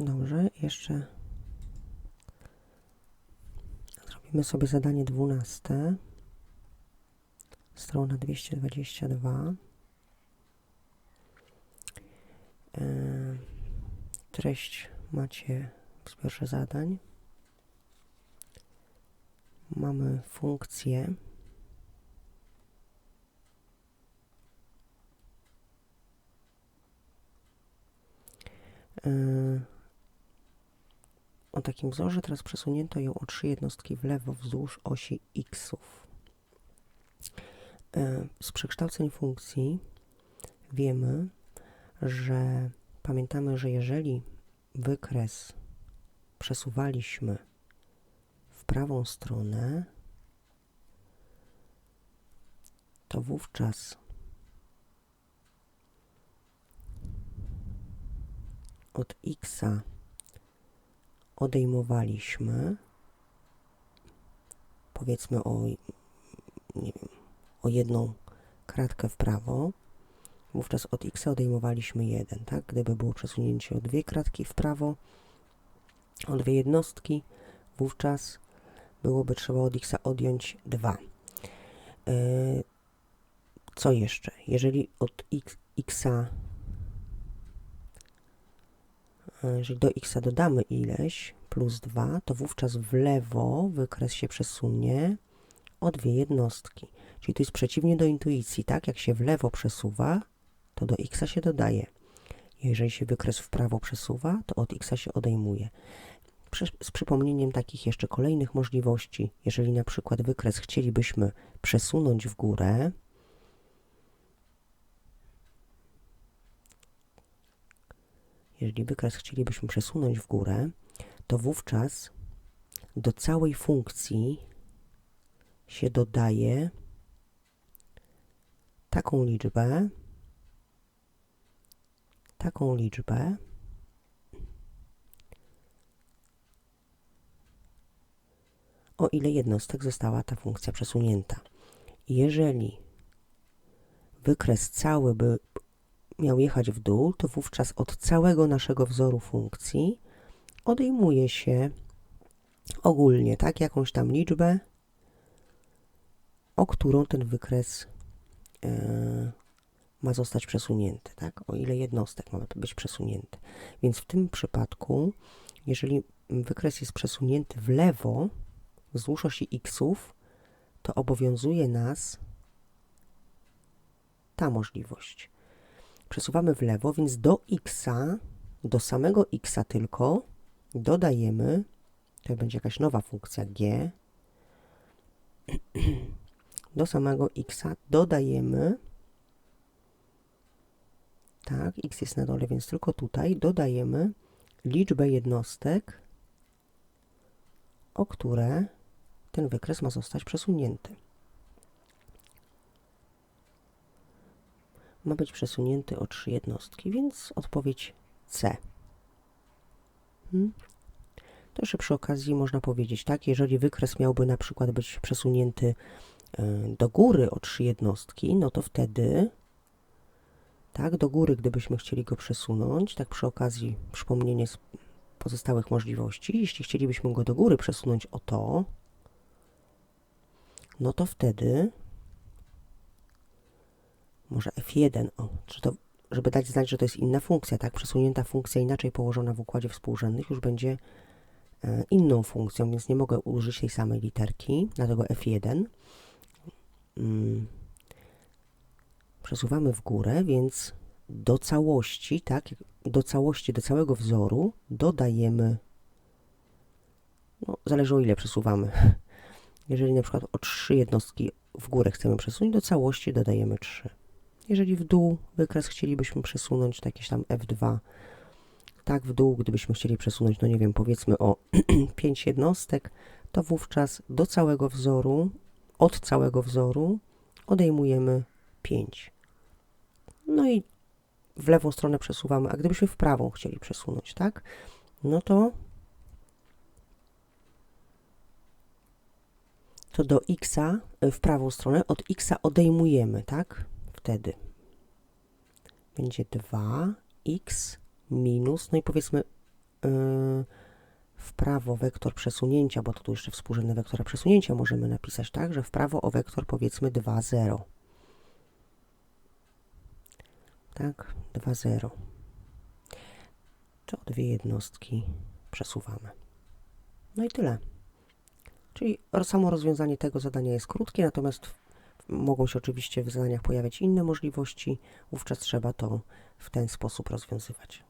Dobrze, jeszcze zrobimy sobie zadanie dwunaste. Strona 222. E, Treść macie w zbiorze zadań. Mamy funkcję. O takim wzorze teraz przesunięto ją o trzy jednostki w lewo wzdłuż osi xów. E, Z przekształceń funkcji wiemy, że pamiętamy, że jeżeli wykres przesuwaliśmy w prawą stronę, to wówczas od x odejmowaliśmy powiedzmy o nie wiem, o jedną kratkę w prawo, wówczas od x odejmowaliśmy 1, tak? Gdyby było przesunięcie o dwie kratki w prawo, o dwie jednostki, wówczas byłoby trzeba od x odjąć 2. Yy, co jeszcze? Jeżeli od x, x jeżeli do x dodamy ileś plus 2, to wówczas w lewo wykres się przesunie o dwie jednostki. Czyli to jest przeciwnie do intuicji, tak? Jak się w lewo przesuwa, to do x się dodaje. Jeżeli się wykres w prawo przesuwa, to od x się odejmuje. Z przypomnieniem takich jeszcze kolejnych możliwości, jeżeli na przykład wykres chcielibyśmy przesunąć w górę, jeżeli wykres chcielibyśmy przesunąć w górę, to wówczas do całej funkcji się dodaje taką liczbę, taką liczbę, o ile jednostek została ta funkcja przesunięta. Jeżeli wykres cały by miał jechać w dół, to wówczas od całego naszego wzoru funkcji odejmuje się ogólnie, tak, jakąś tam liczbę, o którą ten wykres e, ma zostać przesunięty, tak, o ile jednostek ma być przesunięty. Więc w tym przypadku, jeżeli wykres jest przesunięty w lewo wzdłuż osi xów, to obowiązuje nas ta możliwość przesuwamy w lewo, więc do x, do samego x tylko dodajemy, to będzie jakaś nowa funkcja g, do samego x dodajemy, tak, x jest na dole, więc tylko tutaj dodajemy liczbę jednostek, o które ten wykres ma zostać przesunięty. Ma być przesunięty o trzy jednostki, więc odpowiedź C. Hmm? To jeszcze przy okazji można powiedzieć tak, jeżeli wykres miałby na przykład być przesunięty y, do góry o trzy jednostki, no to wtedy tak, do góry, gdybyśmy chcieli go przesunąć, tak przy okazji przypomnienie z pozostałych możliwości, jeśli chcielibyśmy go do góry przesunąć o to, no to wtedy może F1, o, czy to, żeby dać znać, że to jest inna funkcja, tak? Przesunięta funkcja inaczej położona w układzie współrzędnych już będzie e, inną funkcją, więc nie mogę użyć tej samej literki, dlatego F1. Mm. Przesuwamy w górę, więc do całości, tak? Do całości, do całego wzoru dodajemy, no, zależy o ile przesuwamy. Jeżeli na przykład o trzy jednostki w górę chcemy przesunąć, do całości dodajemy 3. Jeżeli w dół wykres chcielibyśmy przesunąć, to jakieś tam F2, tak w dół, gdybyśmy chcieli przesunąć, no nie wiem, powiedzmy o 5 jednostek, to wówczas do całego wzoru, od całego wzoru odejmujemy 5. No i w lewą stronę przesuwamy, a gdybyśmy w prawą chcieli przesunąć, tak, no to to do x w prawą stronę od x odejmujemy, tak? Wtedy będzie 2x minus, no i powiedzmy yy, w prawo wektor przesunięcia, bo to tu jeszcze współrzędne wektora przesunięcia możemy napisać tak, że w prawo o wektor powiedzmy 2, 0. Tak, 2, 0. To dwie jednostki przesuwamy. No i tyle. Czyli samo rozwiązanie tego zadania jest krótkie, natomiast mogą się oczywiście w zadaniach pojawiać inne możliwości, wówczas trzeba to w ten sposób rozwiązywać.